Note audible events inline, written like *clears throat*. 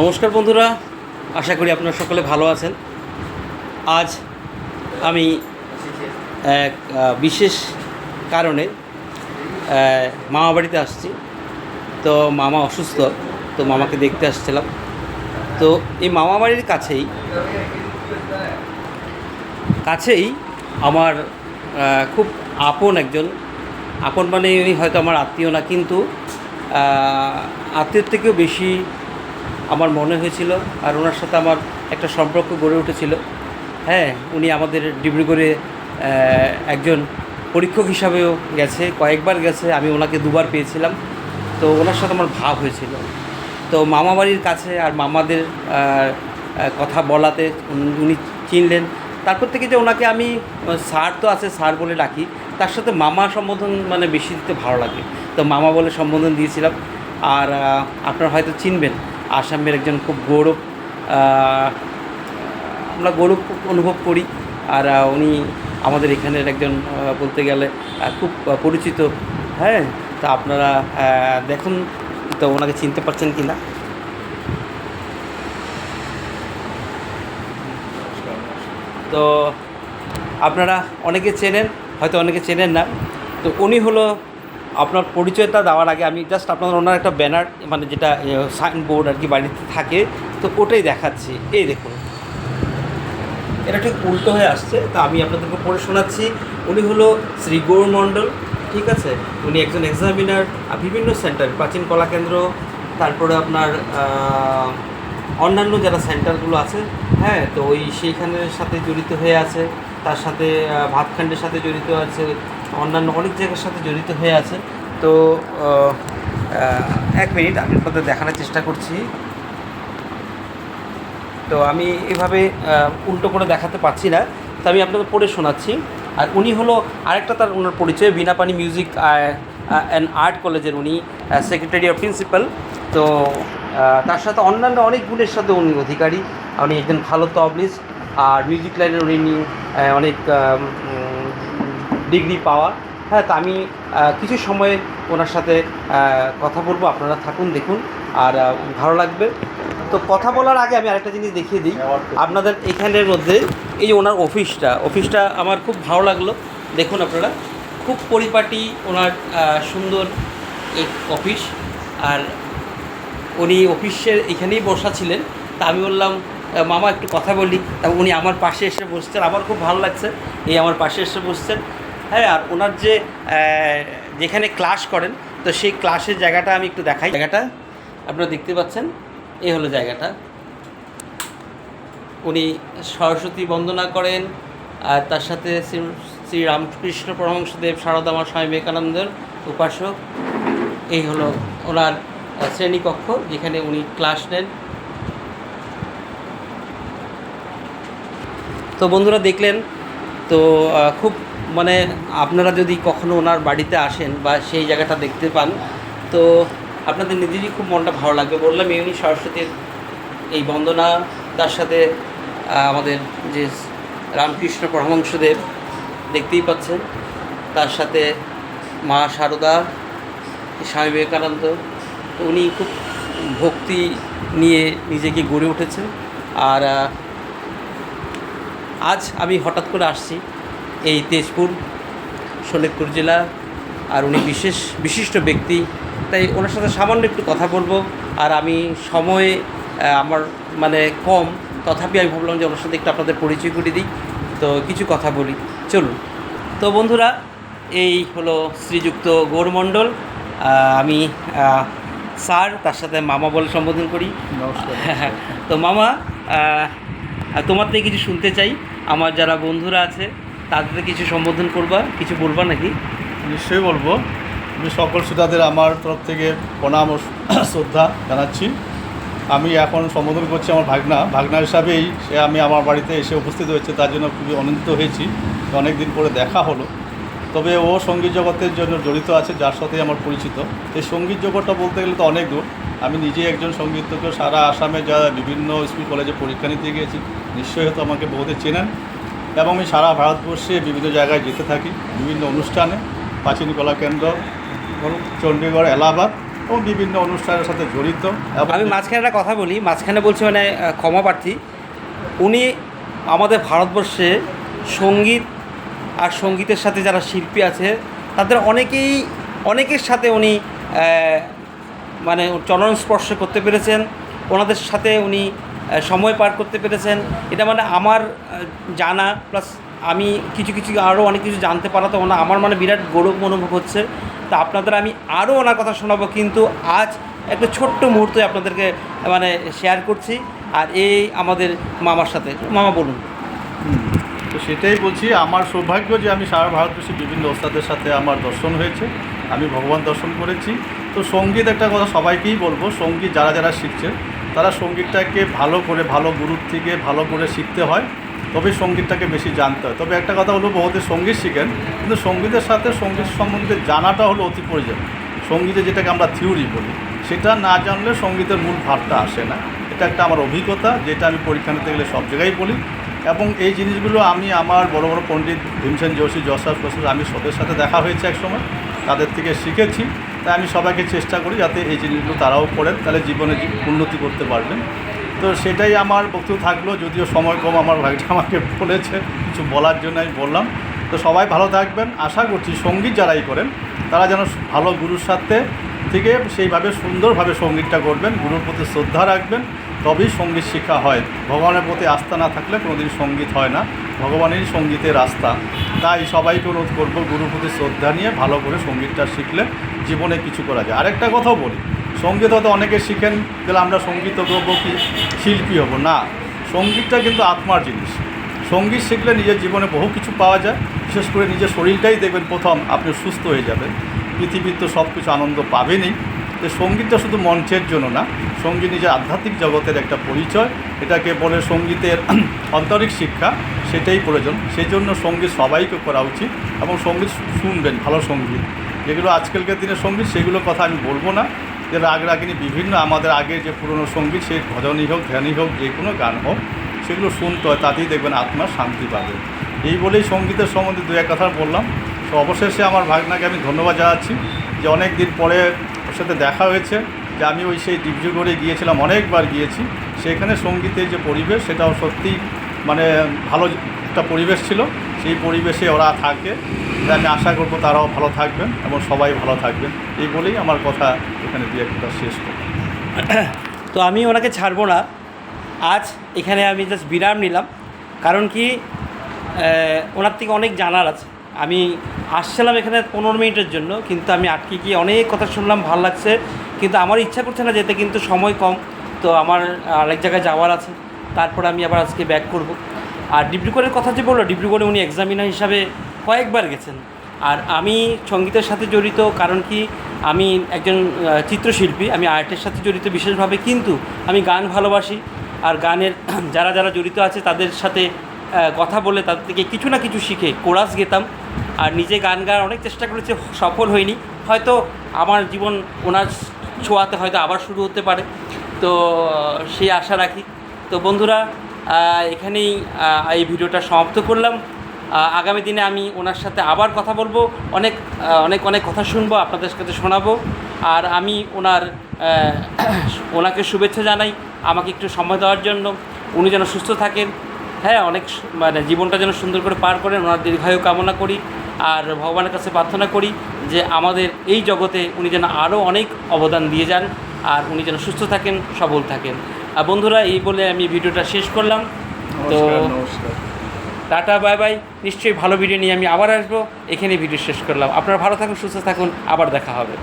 নমস্কার বন্ধুরা, আশা করি আপনারা সকলে ভালো আছেন। আজ আমি এক বিশেষ কারণে মামা বাড়িতে আসছি। তো মামা অসুস্থ, তো মামাকে দেখতে আসছিলাম। তো এই মামা বাড়ির কাছেই কাছেই আমার খুব আপন একজন। আপন মানে হয়তো আমার আত্মীয় না, কিন্তু আত্মীয়র থেকেও বেশি আমার মনে হয়েছিল আর ওনার সাথে আমার একটা সম্পর্ক গড়ে উঠেছিল। হ্যাঁ উনি আমাদের ডিব্রুগড়ে একজন পরীক্ষক হিসাবেও গেছে, কয়েকবার গেছে, আমি ওনাকে দুবার পেয়েছিলাম। তো ওনার সাথে আমার ভাব হয়েছিল। তো মামাবাড়ির কাছে আর মামাদের কথা বলাতে উনি চিনলেন। তারপর থেকে যে ওনাকে আমি স্যার তো আছে, স্যার বলে ডাকি, তার সাথে মামা সম্বোধন মানে বেশি দিতে ভালো লাগে। তো মামা বলে সম্বোধন দিয়েছিলাম। আর আপনারা হয়তো চিনবেন। আসামের একজন খুব গৌরব আমরা গৌরব অনুভব করি। আর উনি আমাদের এখানের একজন বলতে গেলে খুব পরিচিত। হ্যাঁ তা আপনারা দেখুন, তো ওনাকে চিনতে পারছেন কি না তো আপনারা অনেকে চেনেন, হয়তো অনেকে চেনেন না। তো উনি হলো আপনার পরিচয়টা দেওয়ার আগে আমি জাস্ট আপনাদের ওনার একটা ব্যানার মানে যেটা সাইনবোর্ড আর কি বাড়িতে থাকে তো ওটাই দেখাচ্ছি। এই দেখুন। এটা ঠিক উল্টো হয়ে আসছে তা আমি আপনাদেরকে পড়ে শোনাচ্ছি। উনি হলো শ্রী গৌর মণ্ডল ঠিক আছে? উনি একজন এক্সামিনার বিভিন্ন সেন্টার প্রাচীন কলা কেন্দ্র তারপরে আপনার অন্যান্য যারা সেন্টারগুলো আছে হ্যাঁ তো ওই সেইখানের সাথে জড়িত হয়ে আছে তার সাথে আহ, ভাতখান্ডের সাথে জড়িত আছে অন্যান্য অনেক জায়গার সাথে জড়িত হয়ে আছে। তো এক মিনিট, আমি আপনাদের দেখানোর চেষ্টা করছি। তো আমি এভাবে উল্টো করে দেখাতে পারছি না তো আমি আপনাদের পড়ে শোনাচ্ছি। আর উনি হলো আরেকটা তার ওনার পরিচয় বিনাপানি মিউজিক অ্যান্ড আর্ট কলেজের উনি সেক্রেটারি অফ প্রিন্সিপাল তো তার সাথে অন্যান্য অনেক গুণের সাথে উনি অধিকারী। উনি একজন ভালো তবলিস্ট, আর মিউজিক লাইনের উনি অনেক ডিগ্রি পাওয়া। হ্যাঁ তা আমি কিছু সময় ওনার সাথে কথা বলব আপনারা থাকুন দেখুন আর ভালো লাগবে। তো কথা বলার আগে আমি আরেকটা জিনিস দেখিয়ে দিই। আপনাদের এখানের মধ্যে এই যে ওনার অফিসটা অফিসটা আমার খুব ভালো লাগল। দেখুন আপনারা খুব পরিপাটি ওনার সুন্দর এই অফিস। আর উনি অফিসের এখানেই বসা ছিলেন। তা আমি বললাম মামা একটু কথা বলি। তা উনি আমার পাশে এসে বসছেন। আমার খুব ভালো লাগছে এই আমার পাশে এসে বসছেন। হ্যাঁ আর ওনার যে যেখানে ক্লাস করেন, তো সেই ক্লাসের জায়গাটা আমি একটু দেখাই। জায়গাটা আপনারা দেখতে পাচ্ছেন, এই হলো জায়গাটা। উনি সরস্বতী বন্দনা করেন, আর তার সাথে শ্রী শ্রী রামকৃষ্ণ পরমহংসদেব, সারদামা স্বামী বিবেকানন্দের উপাসক। এই হলো ওনার শ্রেণীকক্ষ, যেখানে উনি ক্লাস নেন। তো বন্ধুরা দেখলেন, তো খুব মানে আপনারা যদি কখনো ওনার বাড়িতে আসেন বা সেই জায়গাটা দেখতে পান, তো আপনাদের নিজেরই খুব মনটা ভালো লাগবে। বললাম এমনি সরস্বতীর এই বন্দনা, তার সাথে আমাদের যে রামকৃষ্ণ পরমহংসদেব দেখতেই পাচ্ছেন। তার সাথে মা শারদা স্বামী বিবেকানন্দ, তো উনি খুব ভক্তি নিয়ে নিজেকে গড়ে উঠেছেন। আর আজ আমি হঠাৎ করে আসছি। এই তেজপুর শোনেকপুর জেলা আর উনি বিশেষ বিশিষ্ট ব্যক্তি। তাই ওনার সাথে সামান্য একটু কথা বলব। আর আমি সময়ে আমার মানে কম তথাপি আমি ভাবলাম যে ওনার সাথে একটু আপনাদের পরিচয় করে দিই। তো কিছু কথা বলি। চলুন। তো বন্ধুরা এই হলো শ্রীযুক্ত গৌরমণ্ডল। আমি স্যার তার সাথে মামা বলে সম্বোধন করি। *laughs* তো মামা তোমার থেকে কিছু শুনতে চাই। আমার যারা বন্ধুরা আছে তাদের কিছু সম্বোধন করবা, কিছু বলবা নাকি? নিশ্চয়ই বলব। আমি সকল শ্রোতাদের আমার তরফ থেকে প্রণাম ও শ্রদ্ধা জানাচ্ছি। আমি এখন সম্বোধন করছি আমার ভাগনা। ভাগনা হিসাবেই সে আমি আমার বাড়িতে এসে উপস্থিত হয়েছে, তার জন্য খুবই আনন্দিত হয়েছি। অনেক দিন পরে দেখা হলো। তবে ও সংগীত জগতের জন্য জড়িত আছে, যার সাথে আমার পরিচিত। এই সংগীত জগৎটা বলতে গেলে তো অনেক দূর। আমি নিজে একজন সঙ্গীতজ্ঞ, সারা আসামে যা বিভিন্ন স্কুল, কলেজে পরীক্ষা নিতে গিয়েছি। নিশ্চয়ই হয়তো আমাকে বহুতে চেনেন। এবং আমি সারা ভারতবর্ষে বিভিন্ন জায়গায় যেতে থাকি, বিভিন্ন অনুষ্ঠানে, প্রাচীন কলা কেন্দ্র চণ্ডীগড় এলাহাবাদ, এবং বিভিন্ন অনুষ্ঠানের সাথে জড়িত। এবং আমি মাঝখানে একটা কথা বলি, মাঝখানে বলছি মানে ক্ষমা প্রার্থী। উনি আমাদের ভারতবর্ষে সংগীত আর সঙ্গীতের সাথে যারা শিল্পী আছে, তাদের অনেকেই, অনেকের সাথে উনি মানে চলন স্পর্শ করতে পেরেছেন। ওনাদের সাথে উনি সময় পার করতে পেরেছেন। এটা মানে আমার জানা প্লাস আমি কিছু কিছু আরও অনেক কিছু জানতে পারাতে ওনা আমার মানে বিরাট গৌরব অনুভব হচ্ছে। তা আপনাদের আমি আরও ওনার কথা শোনাবো, কিন্তু আজ একটা ছোট্ট মুহূর্তে আপনাদেরকে মানে শেয়ার করছি। আর এই আমাদের মামার সাথে। মামা, বলুন। তো সেটাই বলছি, আমার সৌভাগ্য যে আমি সারা ভারতবর্ষে বিভিন্ন ওস্তাদের সাথে আমার দর্শন হয়েছে। আমি ভগবান দর্শন করেছি। তো সংগীত একটা কথা সবাইকেই বলব, সংগীত যারা যারা শিখছে তারা সঙ্গীতটাকে ভালো করে, ভালো গুরুর থেকে ভালো করে শিখতে হয়, তবে সঙ্গীতটাকে বেশি জানতে হয়। তবে একটা কথা হলো বহুতে সংগীত শিখেন, কিন্তু সঙ্গীতের সাথে সংগীত সম্বন্ধে জানাটা হলো অতি প্রয়োজন। সঙ্গীতে যেটাকে আমরা থিওরি বলি, সেটা না জানলে সঙ্গীতের মূল ভাবটা আসে না। এটা একটা আমার অভিজ্ঞতা, যেটা আমি পরীক্ষা নিতে গেলে সব জায়গায় বলি। এবং এই জিনিসগুলো আমি আমার বড় বড় পণ্ডিত ভীমসেন যোশী যশাস প্রসাদ আমি সদের সাথে দেখা হয়েছে একসময়, তাদের থেকে শিখেছি। তাই আমি সবাইকে চেষ্টা করি যাতে এই জিনিসগুলো তারাও করেন, তাহলে জীবনে উন্নতি করতে পারবেন। তো সেটাই আমার বক্তব্য থাকল, যদিও সময় কম, আমার ভাইটা আমাকে বলেছে, কিছু বলার জন্য আমি বললাম। তো সবাই ভালো থাকবেন। আশা করছি সংগীত যারাই করেন, তারা যেন ভালো গুরুর সাথে থেকে সেইভাবে সুন্দরভাবে সঙ্গীতটা করবেন, গুরুর প্রতি শ্রদ্ধা রাখবেন। তবেই সংগীত শিক্ষা হয়। ভগবানের প্রতি আস্থা না থাকলে কোনোদিন সংগীত হয় না। ভগবানেরই সঙ্গীতের আস্থা। তাই সবাইকে অনুরোধ করব, গুরুর প্রতি শ্রদ্ধা নিয়ে ভালো করে সঙ্গীতটা শিখলে জীবনে কিছু করা যায়। আরেকটা কথাও বলি, সংগীত হয়তো অনেকে শিখেন গেলে আমরা সংগীত করব কি? শিল্পী হব। না, সঙ্গীতটা কিন্তু আত্মার জিনিস। সংগীত শিখলে নিজের জীবনে বহু কিছু পাওয়া যায়। বিশেষ করে নিজের শরীরটাই দেখবেন প্রথম আপনি সুস্থ হয়ে যাবেন। পৃথিবীর তো সব কিছু আনন্দ পাবেনই। যে সঙ্গীতটা শুধু মঞ্চের জন্য না, সংগীত নিজের আধ্যাত্মিক জগতের একটা পরিচয়। এটাকে বলে সঙ্গীতের *clears throat* আন্তরিক শিক্ষা, সেটাই প্রয়োজন। সেই জন্য সংগীত সবাইকে করা উচিত এবং সংগীত শুনবেন, ভালো সংগীত। যেগুলো আজকালকার দিনের সংগীত সেগুলোর কথা আমি বলব না। যে রাগ রাগিনী বিভিন্ন আমাদের আগে যে পুরনো সংগীত, সে ভজনই হোক, ধ্যানই হোক, যে কোনো গান হোক, সেগুলো শুনতে হয়, তাতেই দেখবেন আত্মার শান্তি পাবে। এই বলেই সঙ্গীতের সম্বন্ধে দু এক কথা বললাম। তো অবশেষে আমার ভাগনাকে আমি ধন্যবাদ জানাচ্ছি যে অনেক দিন পরে সাথে দেখা হয়েছে যে আমি ওই সেই ডিব্রুগড়ে গিয়েছিলাম, অনেকবার গিয়েছি। সেখানে সঙ্গীতের যে পরিবেশ, সেটাও সত্যি মানে ভালো একটা পরিবেশ ছিল। সেই পরিবেশে ওরা থাকে। আমি আশা করব তারাও ভালো থাকবেন এবং সবাই ভালো থাকবেন। এই বলেই আমার কথা এখানে দিয়ে একটা শেষ করব তো আমি ওনাকে ছাড়বো না। আজ এখানে আমি জাস্ট বিরাম নিলাম। কারণ কি ওনার থেকে অনেক জানার আছে। আমি আসছিলাম এখানে পনেরো মিনিটের জন্য, কিন্তু আমি আটকে গিয়ে অনেক কথা শুনলাম, ভালো লাগছে। কিন্তু আমার ইচ্ছা করছে না যেতে কিন্তু সময় কম। তো আমার আরেক জায়গায় যাওয়ার আছে। তারপর আমি আবার আজকে ব্যাক করব। আর ডিব্রুগড়ের কথা যে বলল ডিব্রুগড়ে উনি এক্সামিনার হিসাবে কয়েকবার গেছেন। আর আমি সঙ্গীতের সাথে জড়িত, কারণ কি, আমি একজন চিত্রশিল্পী, আমি আর্টের সাথে জড়িত বিশেষভাবে। কিন্তু আমি গান ভালোবাসি। আর গানের *clears throat* যারা যারা জড়িত আছে, তাদের সাথে কথা বলে তাদের থেকে কিছু না কিছু শিখে, কোরাস গেতাম। আর নিজে গান গাওয়ার অনেক চেষ্টা করেছি, সফল হয়নি হয়তো আমার জীবন ওনার ছোঁয়াতে হয়তো আবার শুরু হতে পারে। তো, সেই আশা রাখি। তো বন্ধুরা এখানেই এই ভিডিওটা সমাপ্ত করলাম। আগামী দিনে আমি ওনার সাথে আবার কথা বলব। অনেক অনেক অনেক কথা শুনব, আপনাদের কাছে শোনাবো। আর আমি ওনার *clears throat* ওনাকে শুভেচ্ছা জানাই। আমাকে একটু সময় দেওয়ার জন্য। উনি যেন সুস্থ থাকেন। হ্যাঁ অনেক মানে জীবনটা যেন সুন্দর করে পার করেন ওনার দীর্ঘায়ু কামনা করি আর ভগবানের কাছে প্রার্থনা করি যে আমাদের এই জগতে উনি যেন আরও অনেক অবদান দিয়ে যান আর উনি যেন সুস্থ থাকেন সবল থাকেন। আর বন্ধুরা এই বলে আমি ভিডিওটা শেষ করলাম। তো টাটা বাই বাই। নিশ্চয়ই ভালো ভিডিও নিয়ে আমি আবার আসব। এখানে ভিডিও শেষ করলাম। আপনারা ভালো থাকুন সুস্থ থাকুন। আবার দেখা হবে।